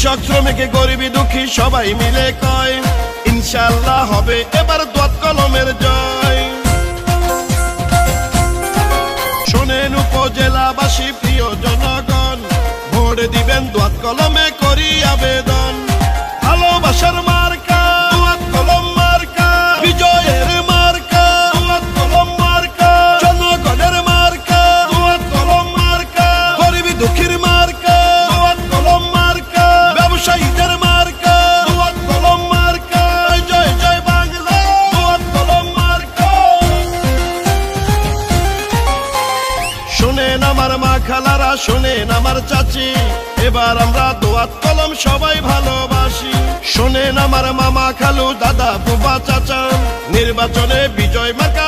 কৃষক শ্রমিক, গরিবী, দুঃখী সবাই মিলে কয় ইনশাল্লাহ হবে এবার দোয়াত কলমের জয়। শোনেন উপজেলাবাসী, প্রিয় জনগণ, ভোট দিবেন দোয়াত কলমে করি আবেদন। ভালোবাসার মার্কা শোনেন আমার মা খালারা, শোনেন আমার চাচি। এবার আমরা দোয়াত কলম সবাই ভালোবাসি। শোনেন আমার মামা খালু দাদা, বুবা চাচা। নির্বাচনে বিজয় মার্কা